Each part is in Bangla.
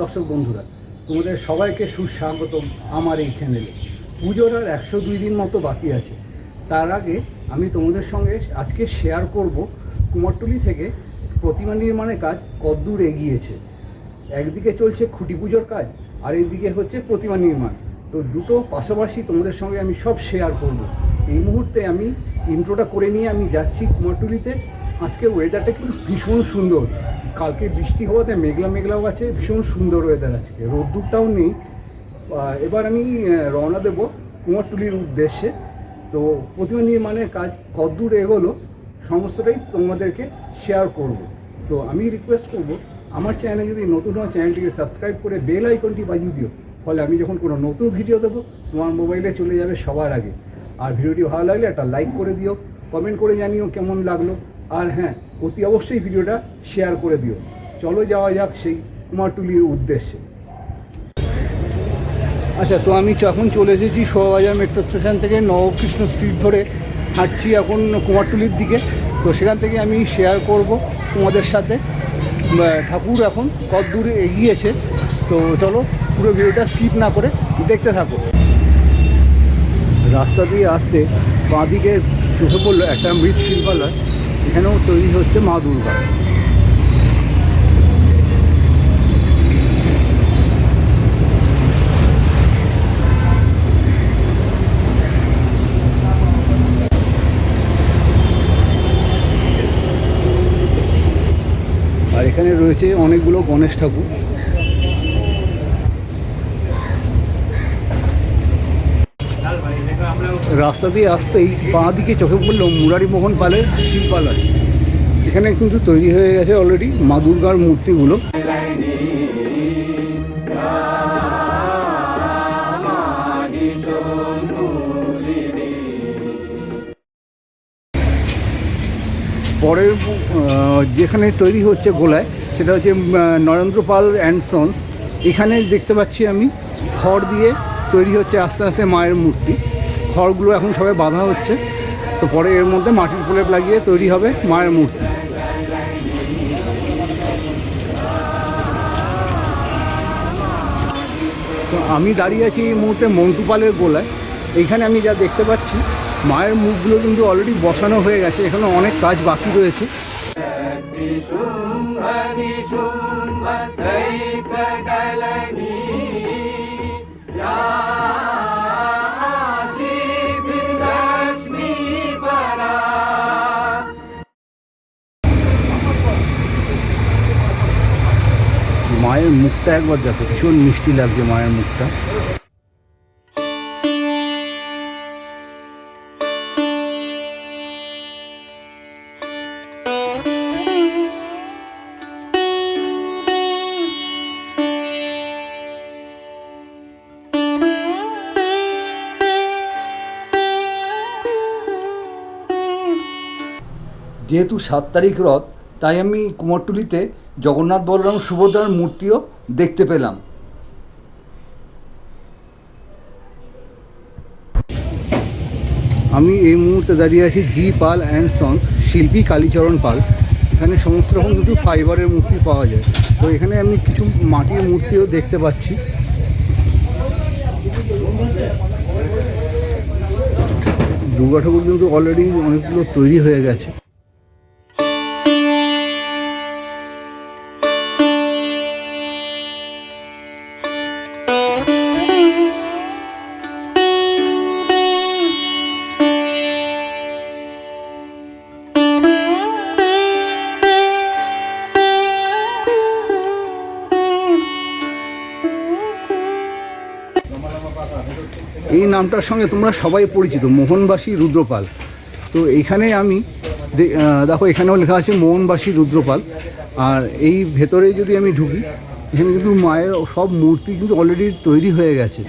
দর্শক বন্ধুরা, তোমাদের সবাইকে সুস্বাগতম আমার এই চ্যানেলে পুজোর আর একশো দুই দিন মতো বাকি আছে। তার আগে আমি তোমাদের সঙ্গে আজকে শেয়ার করব কুমারটুলি থেকে প্রতিমা নির্মাণের কাজ কদ্দূর এগিয়েছে। একদিকে চলছে খুঁটি পুজোর কাজ, আর এইদিকে হচ্ছে প্রতিমা নির্মাণ। তো দুটো পাশাপাশি তোমাদের সঙ্গে আমি সব শেয়ার করব। এই মুহূর্তে আমি ইন্ট্রোটা করে নিয়ে আমি যাচ্ছি কুমারটুলিতে। আজকে ওয়েদারটা কিন্তু ভীষণ সুন্দর। কালকে বৃষ্টি হওয়াতে মেঘলা মেঘলাও আছে, ভীষণ সুন্দর ওয়েদার আজকে। রোদ্দুরটাও নেই। এবার আমি রওনা দেব কুমারটুলির উদ্দেশ্যে। তো প্রতিমা নির্মাণের কাজ কদ্দূর এগোলো, সমস্তটাই তোমাদেরকে শেয়ার করব। তো আমি রিকোয়েস্ট করব, আমার চ্যানেলে যদি নতুন হয় চ্যানেলটিকে সাবস্ক্রাইব করে বেল আইকনটি বাজিয়ে দিও। ফলে আমি যখন কোনো নতুন ভিডিও দেবো, তোমার মোবাইলে চলে যাবে সবার আগে। আর ভিডিওটি ভালো লাগলে একটা লাইক করে দিও কমেন্ট করে জানিও কেমন লাগল। আর হ্যাঁ অতি অবশ্যই ভিডিওটা শেয়ার করে দিও। চলো যাওয়া যাক সেই কুমারটুলির উদ্দেশ্যে। আচ্ছা তো আমি এখন চলে এসেছি শোভাবাজার মেট্রো স্টেশন থেকে নবকৃষ্ণ স্ট্রিট ধরে হাঁটছি এখন কুমারটুলির দিকে। তো সেখান থেকে আমি শেয়ার করব তোমাদের সাথে। ঠাকুর এখন কত দূরে এগিয়েছে। তো চলো পুরো ভিডিওটা স্কিপ না করে দেখতে থাকো। রাস্তা দিয়ে আসতে বাঁদিকে চোখে পড়ল একটা মৃৎ শিল্পালয় এখানেও তৈরি হচ্ছে মা দুর্গা। আর এখানে রয়েছে অনেকগুলো গণেশ ঠাকুর। রাস্তা দিয়ে আসতেই বাঁ দিকে চোখে পড়ল মুরারি মোহন পালের শিল্পালয় এখানে কিন্তু তৈরি হয়ে গেছে অলরেডি মা দুর্গার মূর্তিগুলো। পরের যেখানে তৈরি হচ্ছে গোলায়, সেটা হচ্ছে নরেন্দ্র পাল অ্যান্ড সন্স এখানে দেখতে পাচ্ছি আমি খড় দিয়ে তৈরি হচ্ছে আস্তে আস্তে মায়ের মূর্তি। খড়গুলো এখন সবাই বাঁধা হচ্ছে। তো পরে এর মধ্যে মাটির প্রলেপ লাগিয়ে তৈরি হবে মায়ের মূর্তি। তো আমি দাঁড়িয়ে আছি এই মুহূর্তে মন্টুপালের গোলায়। এইখানে আমি যা দেখতে পাচ্ছি, মায়ের মুখগুলো কিন্তু অলরেডি বসানো হয়ে গেছে, এখানে অনেক কাজ বাকি রয়েছে। মুখটা একবার দেখো, ভীষণ মিষ্টি লাগছে মায়ের মুখটা। যেহেতু সাত তারিখ রথ, তাই আমি কুমারটুলিতে জগন্নাথ বলরাম সুভদ্রার মূর্তিও দেখতে পেলাম। আমি এই মুহূর্তে দাঁড়িয়ে আছি জি পাল অ্যান্ড সন্স, শিল্পী কালীচরণ পাল। এখানে সমস্ত রকম কিন্তু ফাইবারের মূর্তি পাওয়া যায়। তো এখানে আমি কিছু মাটির মূর্তিও দেখতে পাচ্ছি। দুর্গা ঠাকুর কিন্তু অলরেডি অনেকগুলো তৈরি হয়ে গেছে। নামটার সঙ্গে তোমরা সবাই পরিচিত, মোহনবাসী রুদ্রপাল। তো এইখানে আমি দেখো, এখানেও লেখা আছে মোহনবাসী রুদ্রপাল। আর এই ভেতরে যদি আমি ঢুকি, এখানে কিন্তু মায়ের সব মূর্তি কিন্তু অলরেডি তৈরি হয়ে গেছে।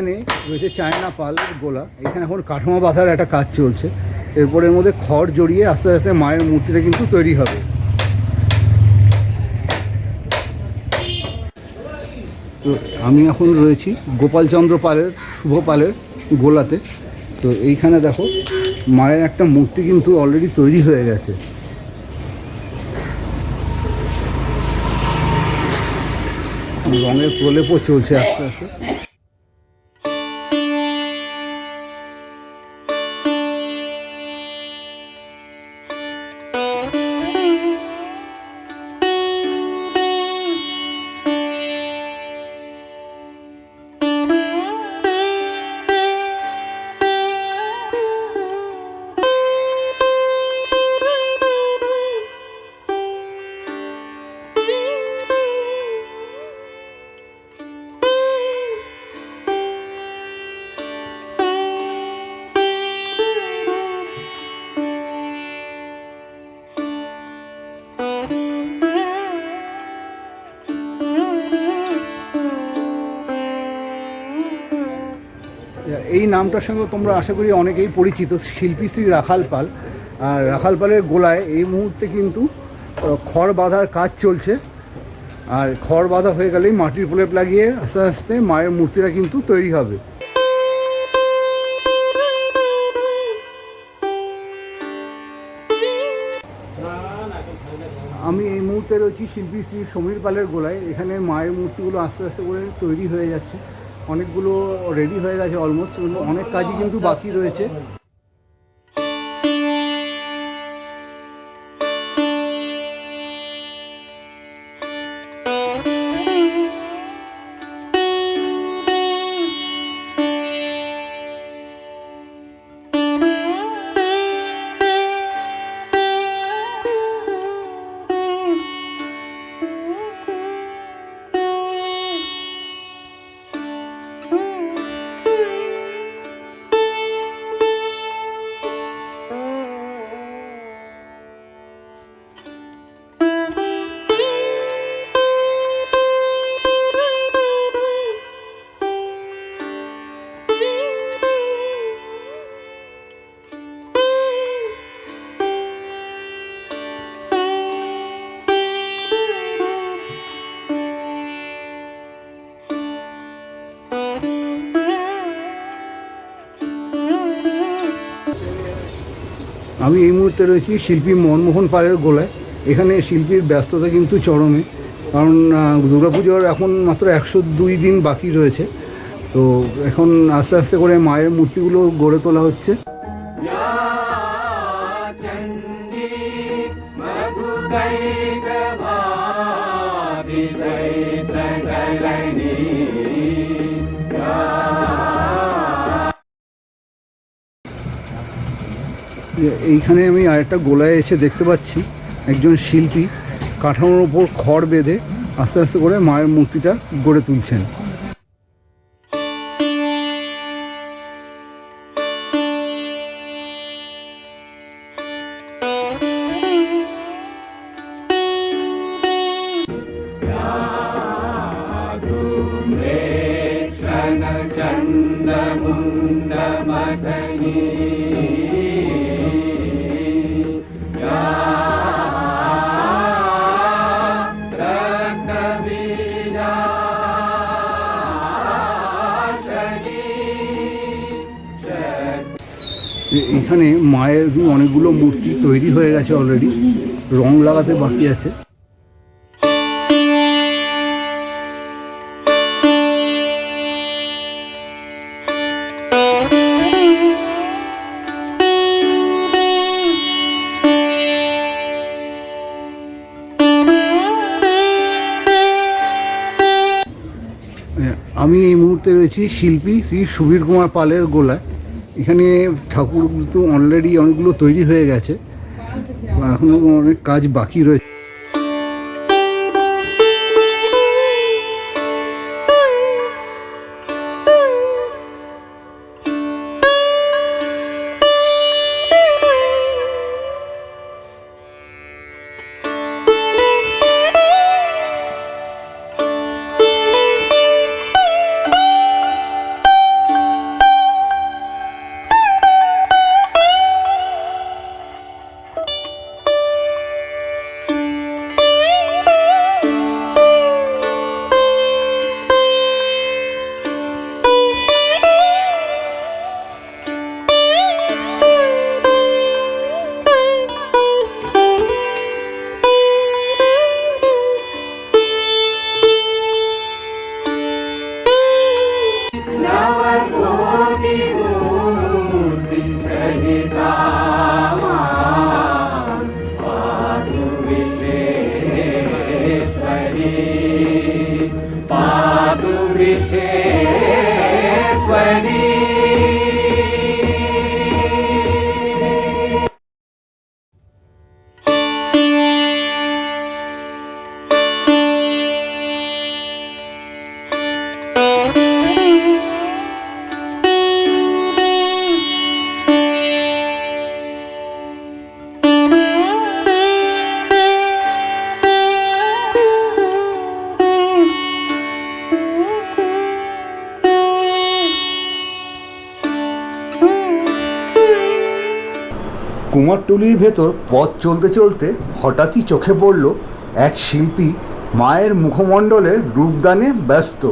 এইখানে রয়েছে চায়না পাল গোলা। এখানে এখন কাঠামো বাঁধার একটা কাজ চলছে। এরপর এর মধ্যে খড় জড়িয়ে আস্তে আস্তে মায়ের মূর্তিটা কিন্তু তৈরি হবে। তো আমি এখন রয়েছি গোপালচন্দ্র পালের, শুভ পালের গোলাতে। তো এইখানে দেখো, মায়ের একটা মূর্তি কিন্তু অলরেডি তৈরি হয়ে গেছে। রঙের প্রলেপও চলছে আস্তে আস্তে। নামটার সঙ্গে তোমরা আশা করি অনেকেই পরিচিত, শিল্পী শ্রী রাখাল পাল। আর রাখাল পালের গোলায় এই মুহূর্তে কিন্তু খড় বাঁধার কাজ চলছে। আর খড় বাঁধা হয়ে গেলেই মাটির প্রলেপ লাগিয়ে আস্তে আস্তে মায়ের মূর্তিটা কিন্তু তৈরি হবে। আমি এই মুহূর্তে রয়েছি শিল্পী শ্রী সমীর পালের গোলায়। এখানে মায়ের মূর্তিগুলো আস্তে আস্তে করে তৈরি হয়ে যাচ্ছে। অনেকগুলো রেডি হয়ে গেছে অলমোস্ট অনেক কাজই কিন্তু বাকি রয়েছে। আমি এই মুহূর্তে রয়েছি শিল্পী মনমোহন পালের গোলায়। এখানে শিল্পীর ব্যস্ততা কিন্তু চরমে, কারণ দুর্গাপুজোর এখন মাত্র একশো দুই দিন বাকি রয়েছে। তো এখন আস্তে আস্তে করে মায়ের মূর্তিগুলো গড়ে তোলা হচ্ছে। এইখানে আমি আরেকটা গোলায় এসে দেখতে পাচ্ছি একজন শিল্পী, কাঠামোর ওপর খড় বেঁধে আস্তে আস্তে করে মায়ের মূর্তিটা গড়ে তুলছেন। এ- এইখানে মায়ের অনেকগুলো মূর্তি তৈরি হয়ে গেছে অলরেডি রং লাগাতে বাকি আছে। আমি এই মুহূর্তে রয়েছি শিল্পী শ্রী সুবীর কুমার পালের গোলায়। এখানে ঠাকুর তো অলরেডি অনেকগুলো তৈরি হয়ে গেছে। এখনও অনেক কাজ বাকি রয়েছে কুমারটুলির ভেতর পথ চলতে চলতে হঠাৎই চোখে পড়ল এক শিল্পী মায়ের মুখমণ্ডলে রূপদানে ব্যস্ত।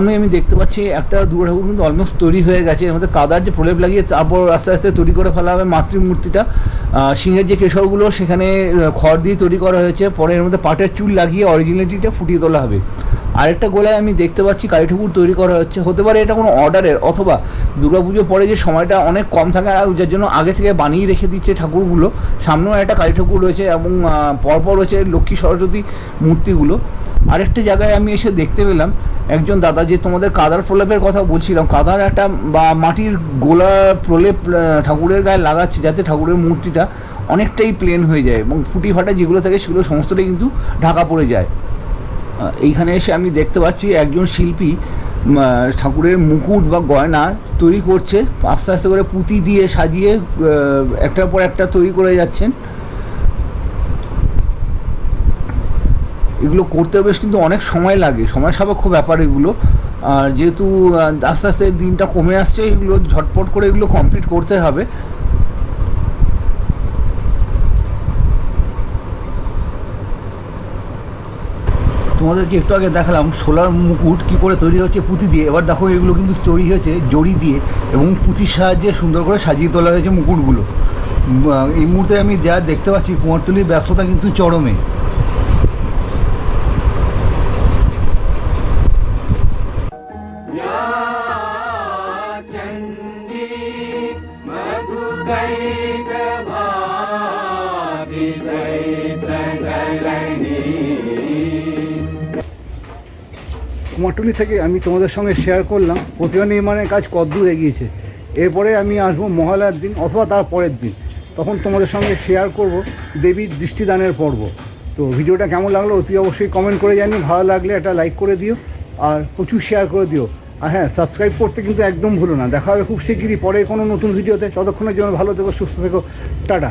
আমি আমি দেখতে পাচ্ছি একটা দুর্গা ঠাকুর কিন্তু অলমোস্ট তৈরি হয়ে গেছে। এর মধ্যে কাদার যে প্রলেপ লাগিয়ে তারপর আস্তে আস্তে তৈরি করে ফেলা হবে মাতৃমূর্তিটা। সিংহের যে কেশরগুলো সেখানে খড় দিয়ে তৈরি করা হয়েছে। পরে এর মধ্যে পাটের চুল লাগিয়ে অরিজিনালিটিটা ফুটিয়ে তোলা হবে। আরেকটা গোলায় আমি দেখতে পাচ্ছি কালী ঠাকুর তৈরি করা হচ্ছে। হতে পারে এটা কোনো অর্ডারের অথবা দুর্গাপুজো পরে যে সময়টা অনেক কম থাকে, আর যার জন্য আগে থেকে বানিয়ে রেখে দিচ্ছে ঠাকুরগুলো। সামনেও একটা কালী ঠাকুর রয়েছে এবং পরপর রয়েছে লক্ষ্মী সরস্বতী মূর্তিগুলো। আরেকটা জায়গায় আমি এসে দেখতে পেলাম, একজন দাদা যে তোমাদের কাদার প্রলেপের কথা বলছিলাম কাদার একটা, বা মাটির গোলা প্রলেপ ঠাকুরের গায়ে লাগাচ্ছে যাতে ঠাকুরের মূর্তিটা অনেকটাই প্লেন হয়ে যায় এবং ফুটি ফাটা যেগুলো থাকে সেগুলো সমস্তটাই কিন্তু ঢাকা পড়ে যায়। এইখানে এসে আমি দেখতে পাচ্ছি একজন শিল্পী ঠাকুরের মুকুট বা গয়না তৈরি করছে, আস্তে আস্তে করে পুঁতি দিয়ে সাজিয়ে একটার পর একটা তৈরি করে যাচ্ছেন। এগুলো করতে বেশ কিন্তু অনেক সময় লাগে। সময় সাপেক্ষ ব্যাপার এগুলো। আর যেহেতু আস্তে আস্তে দিনটা কমে আসছে, এগুলো ঝটপট করে এগুলো কমপ্লিট করতে হবে। তোমাদেরকে একটু আগে দেখালাম সোলার মুকুট কী করে তৈরি হচ্ছে পুঁতি দিয়ে। এবার দেখো এগুলো কিন্তু তৈরি হয়েছে জড়ি দিয়ে এবং পুঁতির সাহায্যে সুন্দর করে সাজিয়ে তোলা হয়েছে মুকুটগুলো। এই মুহূর্তে আমি যা দেখতে পাচ্ছি কুমারটুলির ব্যস্ততা কিন্তু চরমে। কুমারটুলি থেকে আমি তোমাদের সঙ্গে শেয়ার করলাম। প্রতিমা নির্মাণের কাজ কতদূর এগিয়েছে। এরপরে আমি আসব মহালয়ার দিন অথবা তার পরের দিন। তখন তোমাদের সঙ্গে শেয়ার করব দেবীর দৃষ্টিদানের পর্ব। তো ভিডিওটা কেমন লাগল অতি অবশ্যই কমেন্ট করে জানি ভালো লাগলে একটা লাইক করে দিও। আর প্রচুর শেয়ার করে দিও। আর হ্যাঁ সাবস্ক্রাইব করতে কিন্তু একদম ভুলো না। দেখা হবে খুব শিগগিরই পরে কোনো নতুন ভিডিওতে। ততক্ষণের জন্য ভালো থেকো, সুস্থ থেকো। টাটা।